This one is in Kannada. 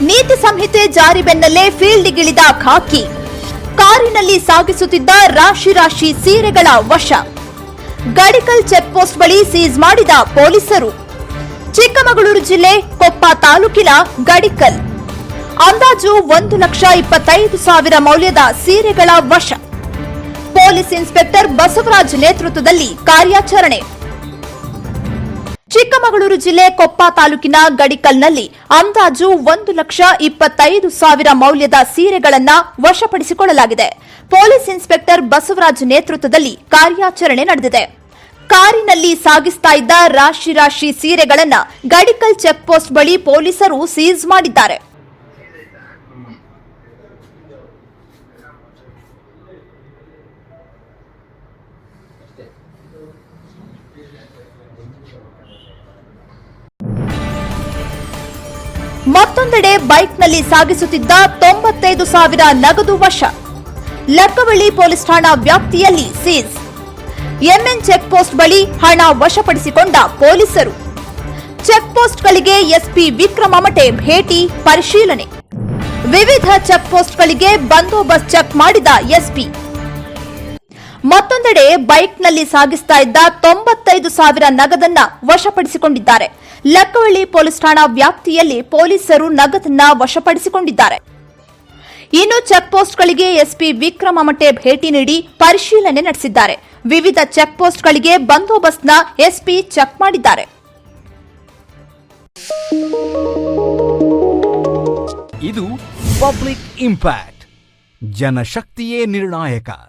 ನೀತಿ ಸಂಹಿತೆ ಜಾರಿ ಬೆನ್ನಲ್ಲೇ ಫೀಲ್ಡ್ಗಿಳಿದ ಖಾಕಿ. ಕಾರಿನಲ್ಲಿ ಸಾಗಿಸುತ್ತಿದ್ದ ರಾಶಿ ರಾಶಿ ಸೀರೆಗಳ ವಶ. ಗಡಿಕಲ್ ಚೆಕ್ಪೋಸ್ಟ್ ಬಳಿ ಸೀಸ್ ಮಾಡಿದ ಪೊಲೀಸರು. ಚಿಕ್ಕಮಗಳೂರು ಜಿಲ್ಲೆ ಕೊಪ್ಪ ತಾಲೂಕಿನ ಗಡಿಕಲ್. ಅಂದಾಜು ಒಂದು ಲಕ್ಷ ಇಪ್ಪತ್ತೈದು ಸಾವಿರ ಮೌಲ್ಯದ ಸೀರೆಗಳ ವಶ. ಪೊಲೀಸ್ ಇನ್ಸ್ಪೆಕ್ಟರ್ ಬಸವರಾಜ್ ನೇತೃತ್ವದಲ್ಲಿ ಕಾರ್ಯಾಚರಣೆ. ಚಿಕ್ಕಮಗಳೂರು ಜಿಲ್ಲೆ ಕೊಪ್ಪ ತಾಲೂಕಿನ ಗಡಿಕಲ್ನಲ್ಲಿ ಅಂದಾಜು ಒಂದು ಲಕ್ಷ ಇಪ್ಪತ್ತೈದು ಸಾವಿರ ಮೌಲ್ಯದ ಸೀರೆಗಳನ್ನು ವಶಪಡಿಸಿಕೊಳ್ಳಲಾಗಿದೆ. ಪೊಲೀಸ್ ಇನ್ಸ್ಪೆಕ್ಟರ್ ಬಸವರಾಜ್ ನೇತೃತ್ವದಲ್ಲಿ ಕಾರ್ಯಾಚರಣೆ ನಡೆದಿದೆ. ಕಾರಿನಲ್ಲಿ ಸಾಗಿಸ್ತಾ ಇದ್ದ ರಾಶಿ ರಾಶಿ ಸೀರೆಗಳನ್ನ ಗಡಿಕಲ್ ಚೆಕ್ ಪೋಸ್ಟ್ ಬಳಿ ಪೊಲೀಸರು ಸೀಸ್ ಮಾಡಿದ್ದಾರೆ. ಮತ್ತೊಂದೆಡೆ ಬೈಕ್ನಲ್ಲಿ ಸಾಗಿಸುತ್ತಿದ್ದ ತೊಂಬತ್ತೈದು ಸಾವಿರ ನಗದು ವಶ. ಲಕ್ಕವಳ್ಳಿ ಪೊಲೀಸ್ ಠಾಣಾ ವ್ಯಾಪ್ತಿಯಲ್ಲಿ ಸೀಸ್ ಎಂಎನ್ ಚೆಕ್ ಪೋಸ್ಟ್ ಬಳಿ ಹಣ ವಶಪಡಿಸಿಕೊಂಡ ಪೊಲೀಸರು. ಚೆಕ್ ಪೋಸ್ಟ್ಗಳಿಗೆ ಎಸ್ಪಿ ವಿಕ್ರಮ ಮಠೆ ಭೇಟಿ ಪರಿಶೀಲನೆ. ವಿವಿಧ ಚೆಕ್ ಪೋಸ್ಟ್ಗಳಿಗೆ ಬಂದೋಬಸ್ತ್ ಚೆಕ್ ಮಾಡಿದ ಎಸ್ಪಿ. ಮತ್ತೊಂದೆಡೆ ಬೈಕ್ನಲ್ಲಿ ಸಾಗಿಸ್ತಾ ಇದ್ದ ತೊಂಬತ್ತೈದು ಸಾವಿರ ನಗದನ್ನ ವಶಪಡಿಸಿಕೊಂಡಿದ್ದಾರೆ. ಲಕ್ಕವಳ್ಳಿ ಪೊಲೀಸ್ ಠಾಣಾ ವ್ಯಾಪ್ತಿಯಲ್ಲಿ ಪೊಲೀಸರು ನಗದನ್ನ ವಶಪಡಿಸಿಕೊಂಡಿದ್ದಾರೆ. ಇನ್ನು ಚೆಕ್ ಪೋಸ್ಟ್ಗಳಿಗೆ ಎಸ್ಪಿ ವಿಕ್ರಮ ಭೇಟಿ ನೀಡಿ ಪರಿಶೀಲನೆ ನಡೆಸಿದ್ದಾರೆ. ವಿವಿಧ ಚೆಕ್ ಪೋಸ್ಟ್ಗಳಿಗೆ ಬಂದೋಬಸ್ತ್ನ ಎಸ್ಪಿ ಚೆಕ್ ಮಾಡಿದ್ದಾರೆ. ಇದು ಪಬ್ಲಿಕ್ ಇಂಪ್ಯಾಕ್ಟ್. ಜನಶಕ್ತಿಯೇ ನಿರ್ಣಾಯಕ.